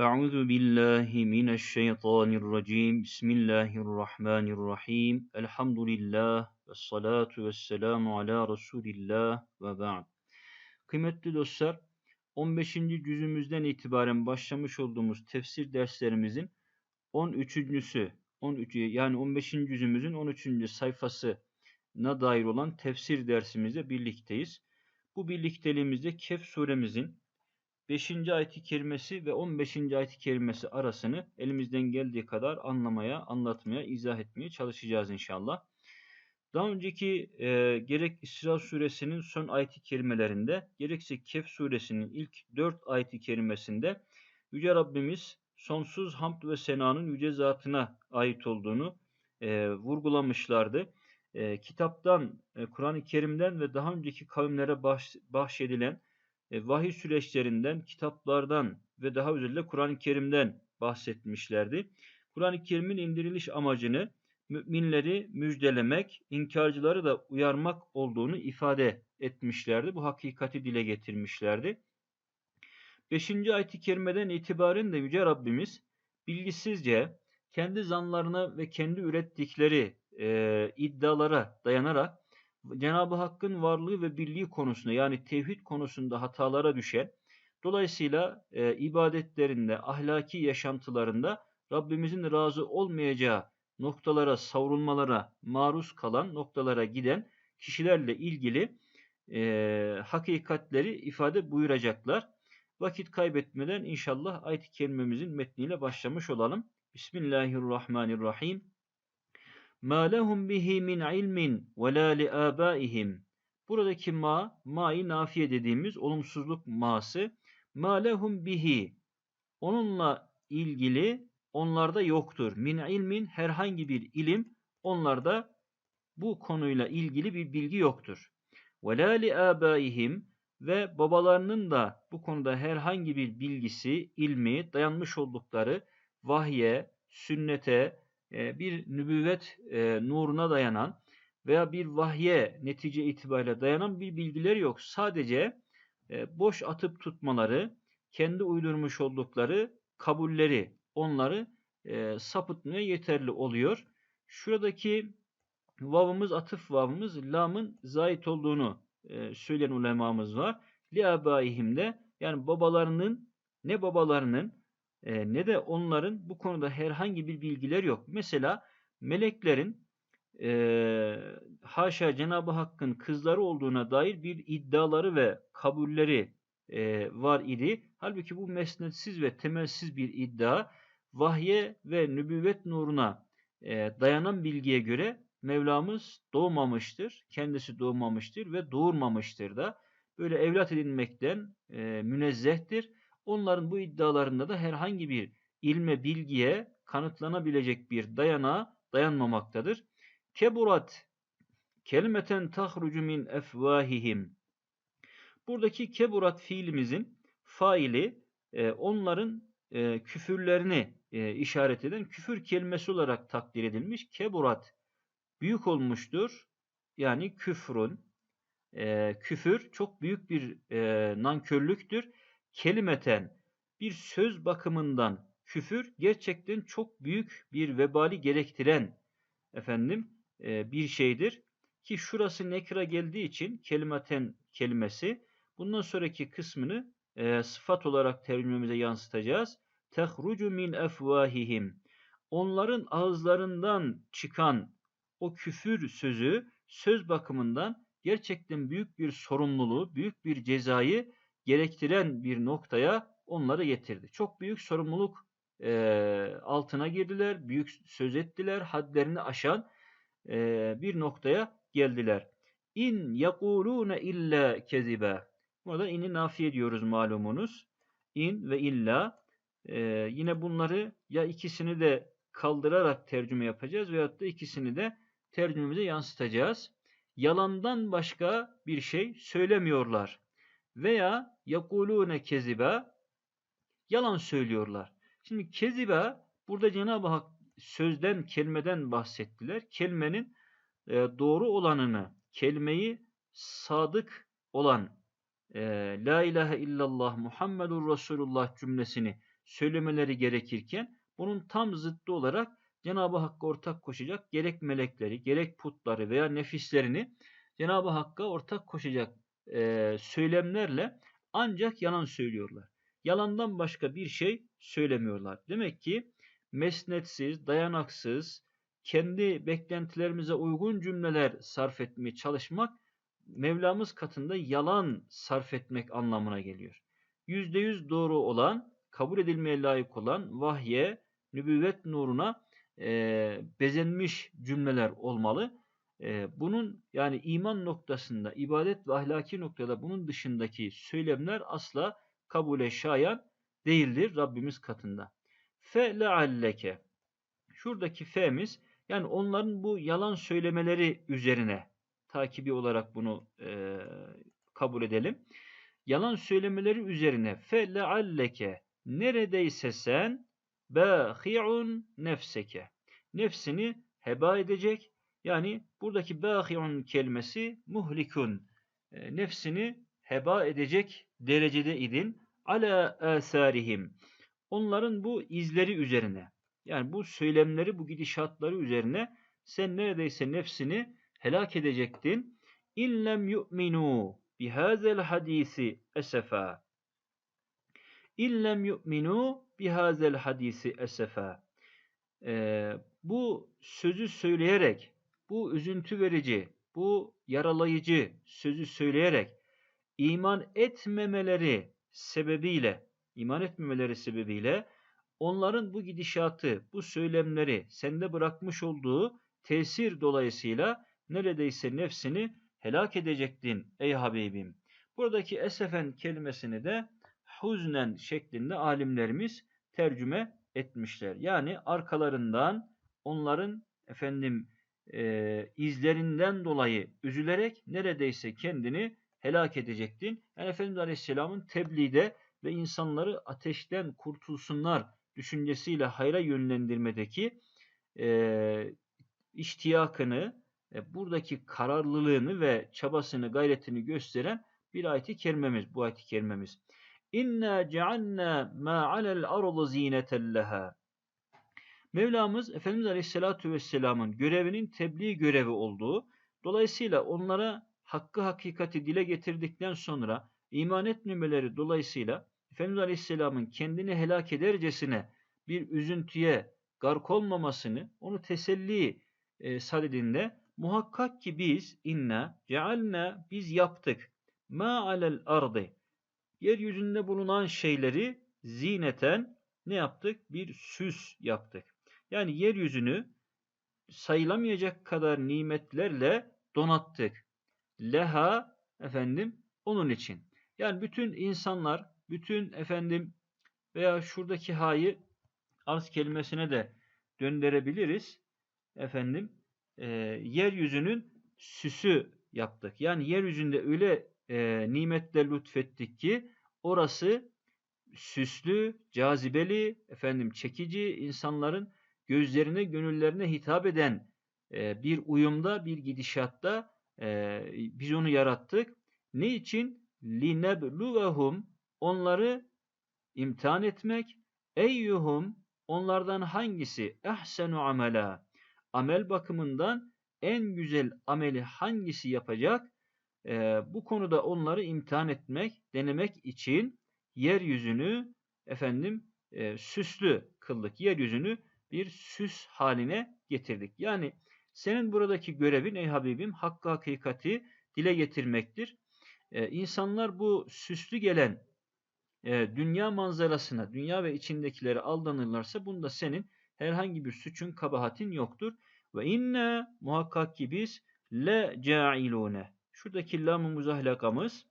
أعوذ بالله من الشيطان الرجيم بسم الله الرحمن الرحيم الحمد لله والصلاة والسلام على رسول الله ve ba'd. Kıymetli dostlar, 15. cüzümüzden itibaren başlamış olduğumuz tefsir derslerimizin 13.sü, 13 yani 15. cüzümüzün 13. sayfasına dair olan tefsir dersimizde birlikteyiz. Bu birlikteliğimizde Kehf suremizin 5. ayet-i kerimesi ve 15. ayet-i kerimesi arasını elimizden geldiği kadar anlamaya, anlatmaya, izah etmeye çalışacağız inşallah. Daha önceki e, gerek İsra suresinin son ayet-i kerimelerinde, gerekse Kehf suresinin ilk 4 ayet-i kerimesinde Yüce Rabbimiz sonsuz hamd ve senanın yüce zatına ait olduğunu e, vurgulamışlardı. E, kitaptan, e, Kur'an-ı Kerim'den ve daha önceki kavimlere bahş, bahşedilen vahiy süreçlerinden, kitaplardan ve daha özellikle Kur'an-ı Kerim'den bahsetmişlerdi. Kur'an-ı Kerim'in indiriliş amacını müminleri müjdelemek, inkarcıları da uyarmak olduğunu ifade etmişlerdi. Bu hakikati dile getirmişlerdi. 5. ayet-i kerimeden itibaren de Yüce Rabbimiz bilgisizce kendi zanlarına ve kendi ürettikleri e, iddialara dayanarak Cenab-ı Hakk'ın varlığı ve birliği konusunda yani tevhid konusunda hatalara düşen, dolayısıyla e, ibadetlerinde, ahlaki yaşantılarında Rabbimizin razı olmayacağı noktalara, savrulmalara maruz kalan noktalara giden kişilerle ilgili e, hakikatleri ifade buyuracaklar. Vakit kaybetmeden inşallah ayet-i kerimemizin metniyle başlamış olalım. Bismillahirrahmanirrahim. مَا لَهُمْ بِهِ مِنْ عِلْمٍ وَلَا لِآبَائِهِمْ Buradaki ma, ma-i nafiye dediğimiz olumsuzluk ma'sı. مَا لَهُمْ bihi Onunla ilgili onlarda yoktur. Min ilmin herhangi bir ilim onlarda bu konuyla ilgili bir bilgi yoktur. وَلَا لِآبَائِهِمْ Ve babalarının da bu konuda herhangi bir bilgisi, ilmi, dayanmış oldukları vahye, sünnete, e, bir nübüvvet e, nuruna dayanan veya bir vahye netice itibariyle dayanan bir bilgileri yok. Sadece e, boş atıp tutmaları, kendi uydurmuş oldukları kabulleri, onları sapıtmaya yeterli oluyor. Şuradaki vavımız, atıf vavımız, lamın zait olduğunu söyleyen ulemamız var. Li de yani babalarının ne babalarının ne de onların bu konuda herhangi bir bilgiler yok. Mesela meleklerin e, haşa Cenab-ı Hakk'ın kızları olduğuna dair bir iddiaları ve kabulleri e, var idi. Halbuki bu mesnetsiz ve temelsiz bir iddia vahye ve nübüvvet nuruna e, dayanan bilgiye göre Mevlamız doğmamıştır, kendisi doğmamıştır ve doğurmamıştır da böyle evlat edinmekten e, münezzehtir Onların bu iddialarında da herhangi bir ilme, bilgiye kanıtlanabilecek bir dayanağa dayanmamaktadır. Keburat kelimeten tahrucu min efvahihim. Buradaki keburat fiilimizin faili e, onların e, küfürlerini e, işaret eden küfür kelimesi olarak takdir edilmiş. Keburat büyük olmuştur. Yani küfrün küfür çok büyük bir e, nankörlüktür kelimeten bir söz bakımından küfür gerçekten çok büyük bir vebali gerektiren efendim e, bir şeydir. Ki şurası nekra geldiği için kelimeten kelimesi bundan sonraki kısmını e, sıfat olarak tercümemize yansıtacağız. Tehrucu min efvahihim. Onların ağızlarından çıkan o küfür sözü söz bakımından gerçekten büyük bir sorumluluğu, büyük bir cezayı gerektiren bir noktaya onları getirdi. Çok büyük sorumluluk e, altına girdiler, büyük söz ettiler, hadlerini aşan e, bir noktaya geldiler. İn yakulune illa kezibe. Burada ini nafi ediyoruz malumunuz. İn ve illa. E, yine bunları ya ikisini de kaldırarak tercüme yapacağız veyahut da ikisini de tercümemize yansıtacağız. Yalandan başka bir şey söylemiyorlar. Veya yakulune kezibe yalan söylüyorlar. Şimdi kezibe burada Cenab-ı Hak sözden, kelimeden bahsettiler. Kelimenin e, doğru olanını, kelimeyi sadık olan e, La ilahe illallah Muhammedur Resulullah cümlesini söylemeleri gerekirken bunun tam zıttı olarak Cenab-ı Hakk'a ortak koşacak gerek melekleri, gerek putları veya nefislerini Cenab-ı Hakk'a ortak koşacak e, söylemlerle ancak yalan söylüyorlar. Yalandan başka bir şey söylemiyorlar. Demek ki mesnetsiz, dayanaksız, kendi beklentilerimize uygun cümleler sarf etmeye çalışmak Mevlamız katında yalan sarf etmek anlamına geliyor. Yüzde yüz doğru olan, kabul edilmeye layık olan vahye, nübüvvet nuruna e, bezenmiş cümleler olmalı. Bunun yani iman noktasında, ibadet ve ahlaki noktada bunun dışındaki söylemler asla kabule şayan değildir Rabbimiz katında. Fe lealleke. Şuradaki fe'miz yani onların bu yalan söylemeleri üzerine takibi olarak bunu e, kabul edelim. Yalan söylemeleri üzerine fe lealleke neredeyse sen bâhi'un nefseke nefsini heba edecek. Yani buradaki bâhi'un kelimesi muhlikun e, nefsini heba edecek derecede idin ala asarihim onların bu izleri üzerine yani bu söylemleri bu gidişatları üzerine sen neredeyse nefsini helak edecektin. İllem yu'minu bihazel hadisi esefa. İllem yu'minu bihazel hadisi esefa. Ee, bu sözü söyleyerek, bu üzüntü verici, bu yaralayıcı sözü söyleyerek iman etmemeleri sebebiyle, iman etmemeleri sebebiyle onların bu gidişatı, bu söylemleri sende bırakmış olduğu tesir dolayısıyla neredeyse nefsini helak edecektin ey Habibim. Buradaki esefen kelimesini de huznen şeklinde alimlerimiz tercüme etmişler. Yani arkalarından onların efendim e, izlerinden dolayı üzülerek neredeyse kendini helak edecektin. Yani Efendimiz Aleyhisselam'ın tebliğde ve insanları ateşten kurtulsunlar düşüncesiyle hayra yönlendirmedeki e, iştiyakını, e, buradaki kararlılığını ve çabasını, gayretini gösteren bir ayet-i kerimemiz, bu ayet-i kerimemiz. İnna cealna ma alel ardı zineten leha. Mevlamız Efendimiz Aleyhisselatü Vesselam'ın görevinin tebliğ görevi olduğu, dolayısıyla onlara hakkı hakikati dile getirdikten sonra iman etmemeleri dolayısıyla Efendimiz Aleyhisselam'ın kendini helak edercesine bir üzüntüye gark olmamasını, onu teselli e, sadedinde muhakkak ki biz inna cealna biz yaptık ma alel ardı yeryüzünde bulunan şeyleri zineten ne yaptık? Bir süs yaptık. Yani yeryüzünü sayılamayacak kadar nimetlerle donattık. Leha efendim onun için. Yani bütün insanlar, bütün efendim veya şuradaki ha'yı arz kelimesine de döndürebiliriz. Efendim e, yeryüzünün süsü yaptık. Yani yeryüzünde öyle e, nimetle lütfettik ki orası süslü, cazibeli, efendim çekici, insanların gözlerine, gönüllerine hitap eden e, bir uyumda, bir gidişatta e, biz onu yarattık. Ne için? لِنَبْلُوَهُمْ Onları imtihan etmek. Eyyuhum onlardan hangisi ehsenu amela amel bakımından en güzel ameli hangisi yapacak? Ee, bu konuda onları imtihan etmek, denemek için yeryüzünü efendim e, süslü kıldık. Yeryüzünü bir süs haline getirdik. Yani senin buradaki görevin ey Habibim hakkı hakikati dile getirmektir. Ee, insanlar bu süslü gelen e, dünya manzarasına, dünya ve içindekileri aldanırlarsa bunda senin herhangi bir suçun, kabahatin yoktur. Ve inne muhakkak ki biz le cailune. Şuradaki lam-ı muzahlakamız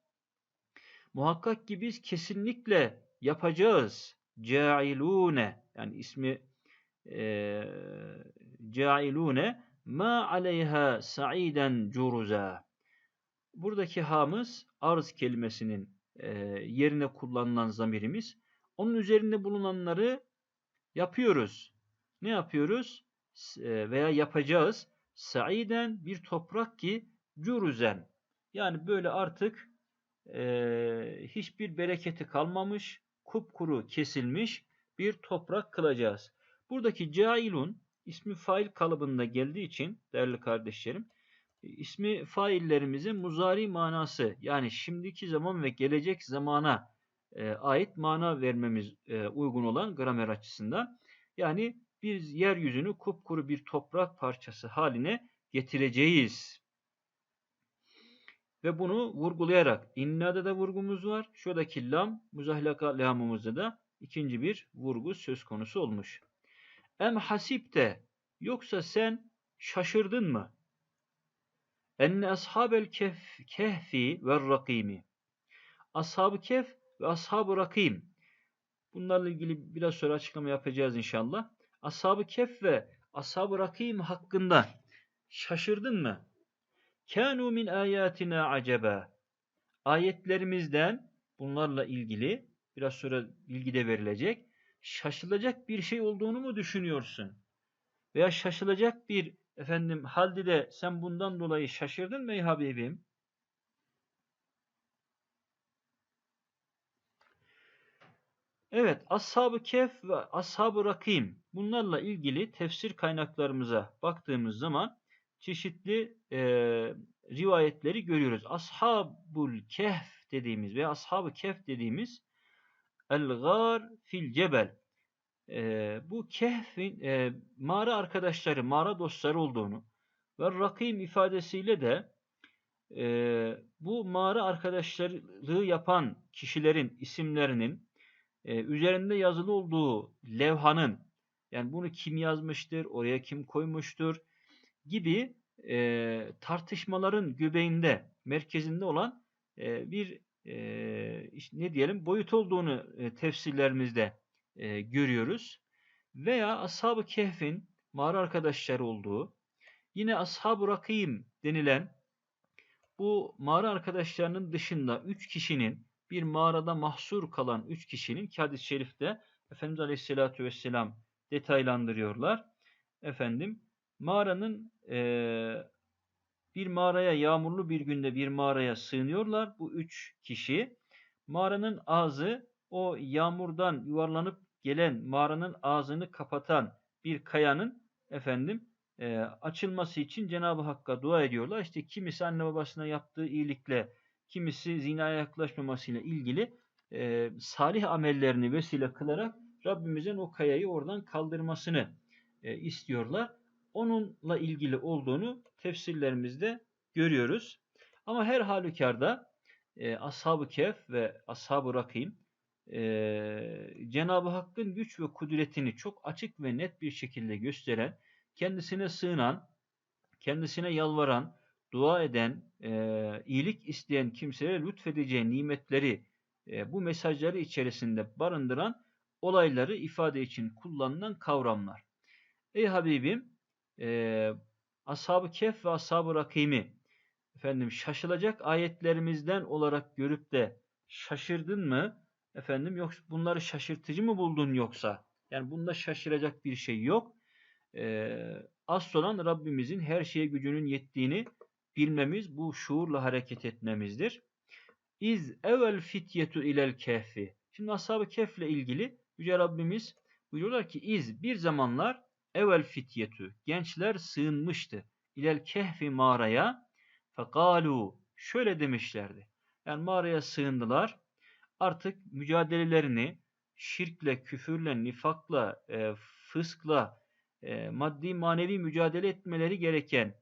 muhakkak ki biz kesinlikle yapacağız. Cailune yani ismi cailune ma aleyha sa'iden curuza. Buradaki hamız arz kelimesinin yerine kullanılan zamirimiz. Onun üzerinde bulunanları yapıyoruz. Ne yapıyoruz? Veya yapacağız. Saiden bir toprak ki curuzen. Yani böyle artık e, hiçbir bereketi kalmamış, kupkuru kesilmiş bir toprak kılacağız. Buradaki cailun ismi fail kalıbında geldiği için değerli kardeşlerim ismi faillerimizin muzari manası yani şimdiki zaman ve gelecek zamana e, ait mana vermemiz e, uygun olan gramer açısından. Yani biz yeryüzünü kupkuru bir toprak parçası haline getireceğiz. Ve bunu vurgulayarak innada da vurgumuz var. Şuradaki lam, muzahlaka lamımızda da ikinci bir vurgu söz konusu olmuş. Em hasipte yoksa sen şaşırdın mı? Enne ashabel kef, kehfi ve rakimi. Ashab-ı kef ve ashab-ı rakim. Bunlarla ilgili biraz sonra açıklama yapacağız inşallah. Ashab-ı kef ve ashab-ı rakim hakkında şaşırdın mı? Kânû min âyâtinâ acaba. Ayetlerimizden bunlarla ilgili biraz sonra bilgi de verilecek. Şaşılacak bir şey olduğunu mu düşünüyorsun? Veya şaşılacak bir efendim halde de sen bundan dolayı şaşırdın mı Habibim? Evet, Ashab-ı Kehf ve Ashab-ı Rakim bunlarla ilgili tefsir kaynaklarımıza baktığımız zaman çeşitli e, rivayetleri görüyoruz. Ashabul Kehf dediğimiz veya Ashab-ı Kehf dediğimiz El-Gar fil Cebel. E, bu Kehf'in e, mağara arkadaşları, mağara dostları olduğunu ve Rakim ifadesiyle de e, bu mağara arkadaşlarlığı yapan kişilerin isimlerinin e, üzerinde yazılı olduğu levhanın yani bunu kim yazmıştır, oraya kim koymuştur gibi e, tartışmaların göbeğinde, merkezinde olan e, bir e, ne diyelim boyut olduğunu e, tefsirlerimizde e, görüyoruz. Veya Ashab-ı Kehf'in mağara arkadaşları olduğu, yine Ashab-ı Rakim denilen bu mağara arkadaşlarının dışında üç kişinin bir mağarada mahsur kalan üç kişinin ki hadis-i şerifte Efendimiz Aleyhisselatü Vesselam detaylandırıyorlar. Efendim mağaranın e, bir mağaraya yağmurlu bir günde bir mağaraya sığınıyorlar. Bu üç kişi mağaranın ağzı o yağmurdan yuvarlanıp gelen mağaranın ağzını kapatan bir kayanın efendim e, açılması için Cenab-ı Hakk'a dua ediyorlar. İşte kimisi anne babasına yaptığı iyilikle kimisi zinaya yaklaşmamasıyla ilgili e, salih amellerini vesile kılarak Rabbimizin o kayayı oradan kaldırmasını e, istiyorlar. Onunla ilgili olduğunu tefsirlerimizde görüyoruz. Ama her halükarda e, Ashab-ı Kehf ve Ashab-ı Rakim e, Cenab-ı Hakk'ın güç ve kudretini çok açık ve net bir şekilde gösteren, kendisine sığınan, kendisine yalvaran, dua eden, e, iyilik isteyen kimselere lütfedeceği nimetleri e, bu mesajları içerisinde barındıran olayları ifade için kullanılan kavramlar. Ey Habibim, e, Ashab-ı Kehf ve Ashab-ı Rakim'i efendim şaşılacak ayetlerimizden olarak görüp de şaşırdın mı? Efendim yoksa bunları şaşırtıcı mı buldun yoksa? Yani bunda şaşıracak bir şey yok. Ee, asıl olan Rabbimizin her şeye gücünün yettiğini bilmemiz, bu şuurla hareket etmemizdir. İz evvel fityetu ilel kehfi. Şimdi ashab-ı kehf ile ilgili Yüce Rabbimiz buyuruyorlar ki iz bir zamanlar evvel fityetu gençler sığınmıştı. İlel kehfi mağaraya fekalu şöyle demişlerdi. Yani mağaraya sığındılar. Artık mücadelelerini şirkle, küfürle, nifakla, e, fıskla, e, maddi manevi mücadele etmeleri gereken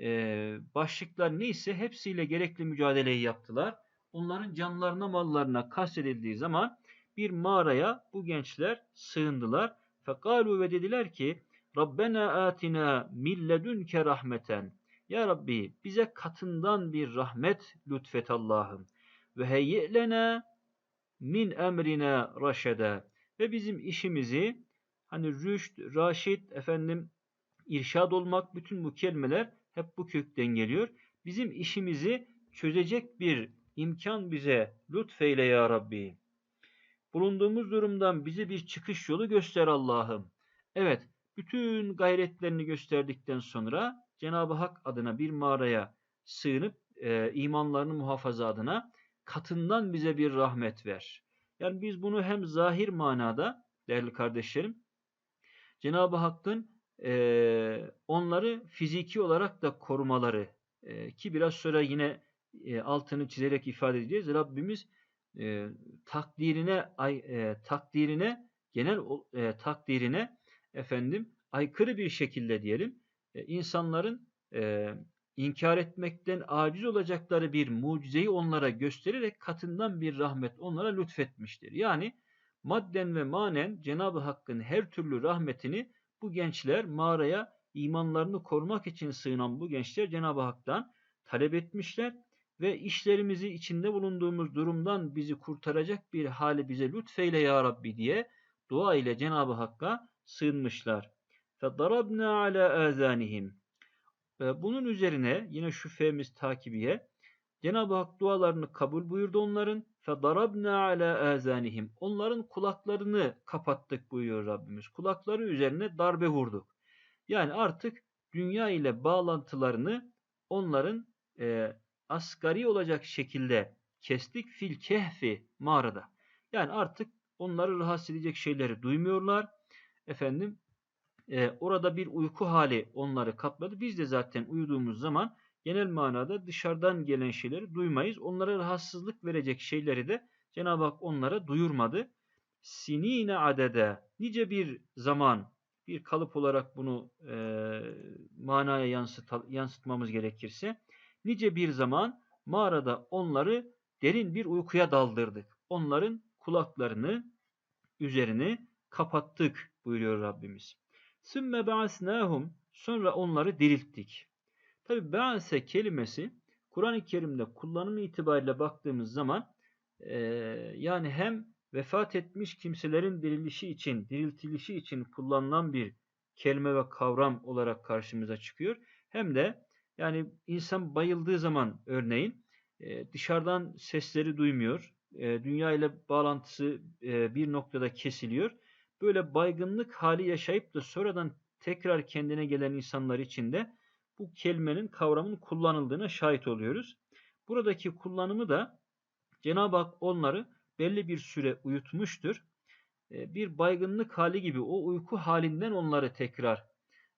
e, başlıklar neyse hepsiyle gerekli mücadeleyi yaptılar. Onların canlarına mallarına kastedildiği zaman bir mağaraya bu gençler sığındılar. Fekalu ve dediler ki Rabbena atina milledünke rahmeten. Ya Rabbi bize katından bir rahmet lütfet Allah'ım. Ve heyyi'lena min emrina raşede. Ve bizim işimizi hani rüşt, raşit, efendim irşad olmak bütün bu kelimeler hep bu kökten geliyor. Bizim işimizi çözecek bir imkan bize lütfeyle ya Rabbi. Bulunduğumuz durumdan bize bir çıkış yolu göster Allah'ım. Evet, bütün gayretlerini gösterdikten sonra Cenab-ı Hak adına bir mağaraya sığınıp e, imanlarını muhafaza adına katından bize bir rahmet ver. Yani biz bunu hem zahir manada değerli kardeşlerim. Cenab-ı Hakk'ın e, onları fiziki olarak da korumaları e, ki biraz sonra yine e, altını çizerek ifade edeceğiz. Rabbimiz e, takdirine ay, e, takdirine genel e, takdirine efendim aykırı bir şekilde diyelim e, insanların e, inkar etmekten aciz olacakları bir mucizeyi onlara göstererek katından bir rahmet onlara lütfetmiştir. Yani madden ve manen Cenab-ı Hakk'ın her türlü rahmetini bu gençler mağaraya imanlarını korumak için sığınan bu gençler Cenab-ı Hak'tan talep etmişler ve işlerimizi içinde bulunduğumuz durumdan bizi kurtaracak bir hali bize lütfeyle ya Rabbi diye dua ile Cenab-ı Hakk'a sığınmışlar. فَضَرَبْنَا عَلَى آذَانِهِمْ Bunun üzerine yine şu femiz takibiye Cenab-ı Hak dualarını kabul buyurdu onların. فَضَرَبْنَا عَلَى آذَانِهِمْ Onların kulaklarını kapattık buyuruyor Rabbimiz. Kulakları üzerine darbe vurduk. Yani artık dünya ile bağlantılarını onların e, asgari olacak şekilde kestik fil kehfi mağarada. Yani artık onları rahatsız edecek şeyleri duymuyorlar. Efendim e, orada bir uyku hali onları kapladı. Biz de zaten uyuduğumuz zaman genel manada dışarıdan gelen şeyleri duymayız. Onlara rahatsızlık verecek şeyleri de Cenab-ı Hak onlara duyurmadı. Sinine adede nice bir zaman bir kalıp olarak bunu e, manaya yansıt, yansıtmamız gerekirse nice bir zaman mağarada onları derin bir uykuya daldırdık. Onların kulaklarını, üzerini kapattık buyuruyor Rabbimiz. Sümme ba'asnâhum sonra onları dirilttik. Tabi ba'ase kelimesi Kur'an-ı Kerim'de kullanımı itibariyle baktığımız zaman e, yani hem vefat etmiş kimselerin dirilişi için, diriltilişi için kullanılan bir kelime ve kavram olarak karşımıza çıkıyor. Hem de yani insan bayıldığı zaman örneğin e, dışarıdan sesleri duymuyor, e, dünya ile bağlantısı e, bir noktada kesiliyor. Böyle baygınlık hali yaşayıp da sonradan tekrar kendine gelen insanlar için de bu kelimenin kavramın kullanıldığına şahit oluyoruz. Buradaki kullanımı da Cenab-ı Hak onları belli bir süre uyutmuştur. E, bir baygınlık hali gibi o uyku halinden onları tekrar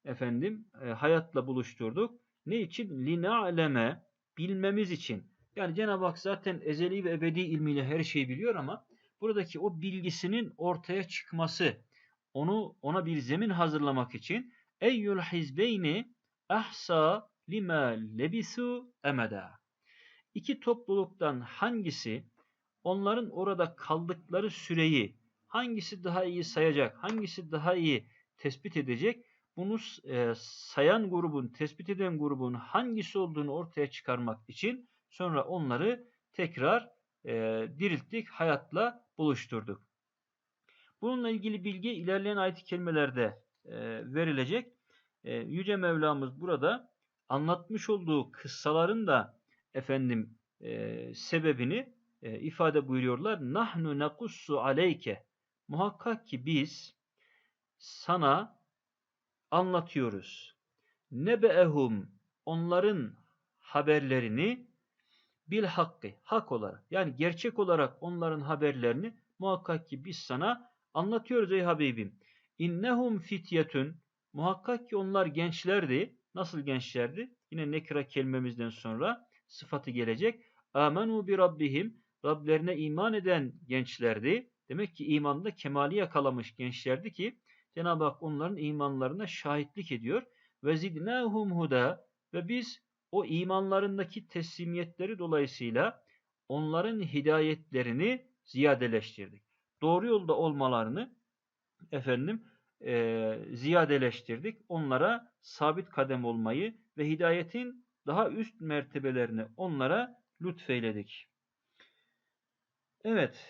efendim e, hayatla buluşturduk. Ne için? Lina'leme bilmemiz için. Yani Cenab-ı Hak zaten ezeli ve ebedi ilmiyle her şeyi biliyor ama buradaki o bilgisinin ortaya çıkması, onu ona bir zemin hazırlamak için eyyul hizbeyni ahsa lima lebisu emeda. İki topluluktan hangisi onların orada kaldıkları süreyi hangisi daha iyi sayacak, hangisi daha iyi tespit edecek, bunu e, sayan grubun, tespit eden grubun hangisi olduğunu ortaya çıkarmak için sonra onları tekrar e, dirilttik, hayatla buluşturduk. Bununla ilgili bilgi ilerleyen ayet-i kelimelerde e, verilecek. E, Yüce Mevlamız burada anlatmış olduğu kıssaların da efendim e, sebebini e, ifade buyuruyorlar. Nahnu nakussu aleyke. Muhakkak ki biz sana anlatıyoruz. Nebe'ehum onların haberlerini bil hakkı, hak olarak yani gerçek olarak onların haberlerini muhakkak ki biz sana anlatıyoruz ey Habibim. İnnehum fityetun muhakkak ki onlar gençlerdi. Nasıl gençlerdi? Yine nekra kelimemizden sonra sıfatı gelecek. Amenu bi rabbihim Rablerine iman eden gençlerdi. Demek ki imanda kemali yakalamış gençlerdi ki Cenab-ı Hak onların imanlarına şahitlik ediyor. Ve zidnâhum huda ve biz o imanlarındaki teslimiyetleri dolayısıyla onların hidayetlerini ziyadeleştirdik. Doğru yolda olmalarını efendim e, ziyadeleştirdik. Onlara sabit kadem olmayı ve hidayetin daha üst mertebelerini onlara lütfeyledik. Evet.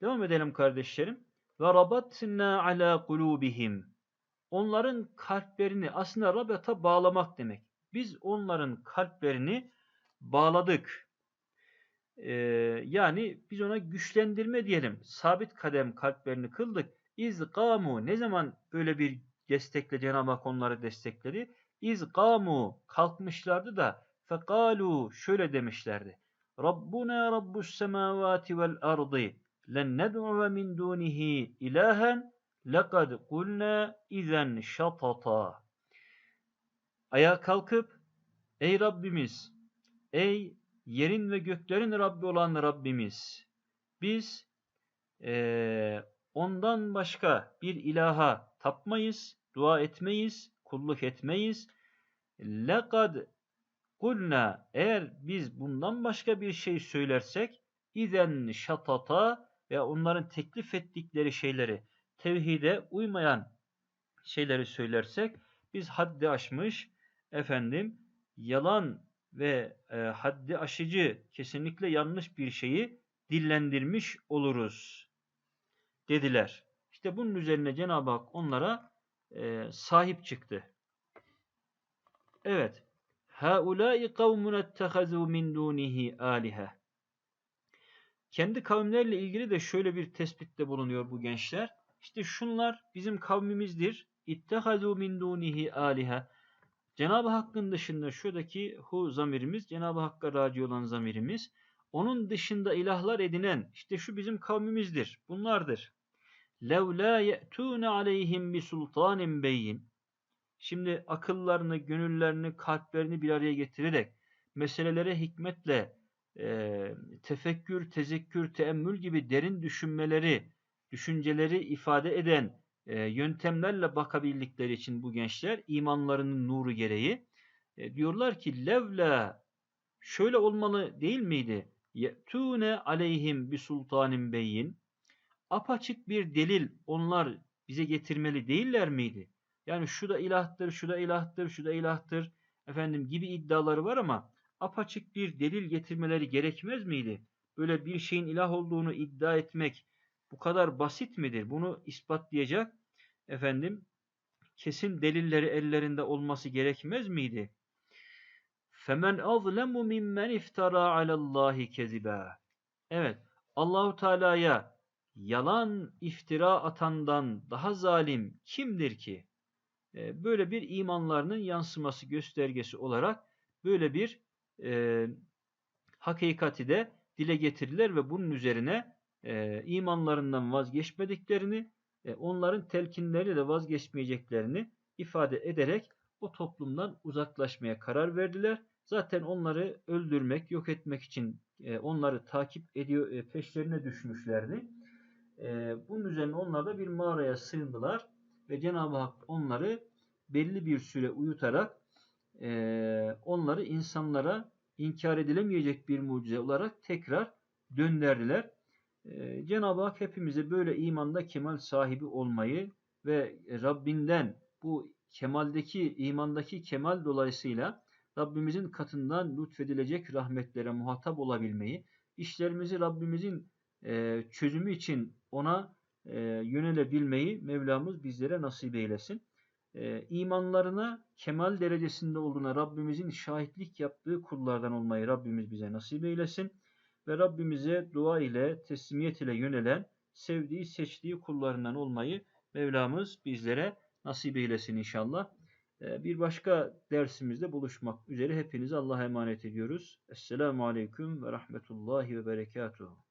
Devam edelim kardeşlerim. Ve rabatna ala kulubihim. Onların kalplerini aslında rabata bağlamak demek. Biz onların kalplerini bağladık. Ee, yani biz ona güçlendirme diyelim. Sabit kadem kalplerini kıldık. İzgamu ne zaman böyle bir destekle Cenab-ı Hak onları destekledi? İzgamu kalkmışlardı da fekalu şöyle demişlerdi. Rabbuna rabbus semavati vel ardı len ned'u min dunihi ilahen lekad kulna izen şatata. Ayağa kalkıp ey Rabbimiz, ey yerin ve göklerin Rabbi olan Rabbimiz, biz eee, ondan başka bir ilaha tapmayız, dua etmeyiz, kulluk etmeyiz. Lekad kulna eğer biz bundan başka bir şey söylersek izen şatata ve onların teklif ettikleri şeyleri tevhide uymayan şeyleri söylersek biz haddi aşmış efendim yalan ve e, haddi aşıcı kesinlikle yanlış bir şeyi dillendirmiş oluruz dediler. İşte bunun üzerine Cenab-ı Hak onlara e, sahip çıktı. Evet. Haulâi kavmun ettehazû min dûnihi âlihe. Kendi kavimlerle ilgili de şöyle bir tespitte bulunuyor bu gençler. İşte şunlar bizim kavmimizdir. İttehadu min dunihi aliha. Cenab-ı Hakk'ın dışında şuradaki hu zamirimiz, Cenab-ı Hakk'a raci olan zamirimiz. Onun dışında ilahlar edinen işte şu bizim kavmimizdir. Bunlardır. Lev la ye'tûne aleyhim bi sultanin beyyin. Şimdi akıllarını, gönüllerini, kalplerini bir araya getirerek meselelere hikmetle e, tefekkür, tezekkür, teemmül gibi derin düşünmeleri, düşünceleri ifade eden e, yöntemlerle bakabildikleri için bu gençler imanlarının nuru gereği e, diyorlar ki levla şöyle olmalı değil miydi? Ye'tûne aleyhim bi sultanin beyin apaçık bir delil onlar bize getirmeli değiller miydi? Yani şu da ilahtır, şu da ilahtır, şu da ilahtır efendim gibi iddiaları var ama apaçık bir delil getirmeleri gerekmez miydi? Böyle bir şeyin ilah olduğunu iddia etmek bu kadar basit midir? Bunu ispatlayacak efendim kesin delilleri ellerinde olması gerekmez miydi? Femen azlemu mimmen iftara alallahi keziba. Evet, Allahu Teala'ya yalan iftira atandan daha zalim kimdir ki? Ee, böyle bir imanlarının yansıması göstergesi olarak böyle bir e, hakikati de dile getirirler ve bunun üzerine e, imanlarından vazgeçmediklerini, e, onların telkinleri de vazgeçmeyeceklerini ifade ederek o toplumdan uzaklaşmaya karar verdiler. Zaten onları öldürmek, yok etmek için e, onları takip ediyor, e, peşlerine düşmüşlerdi. E, bunun üzerine onlar da bir mağaraya sığındılar ve Cenab-ı Hak onları belli bir süre uyutarak e, onları insanlara inkar edilemeyecek bir mucize olarak tekrar döndürdüler. E, Cenab-ı Hak hepimize böyle imanda kemal sahibi olmayı ve Rabbinden bu kemaldeki, imandaki kemal dolayısıyla Rabbimizin katından lütfedilecek rahmetlere muhatap olabilmeyi, işlerimizi Rabbimizin e, çözümü için ona e, yönelebilmeyi Mevlamız bizlere nasip eylesin. E, imanlarına kemal derecesinde olduğuna Rabbimizin şahitlik yaptığı kullardan olmayı Rabbimiz bize nasip eylesin. Ve Rabbimize dua ile, teslimiyet ile yönelen, sevdiği, seçtiği kullarından olmayı Mevlamız bizlere nasip eylesin inşallah. Bir başka dersimizde buluşmak üzere hepinizi Allah'a emanet ediyoruz. Esselamu Aleyküm ve Rahmetullahi ve Berekatuhu.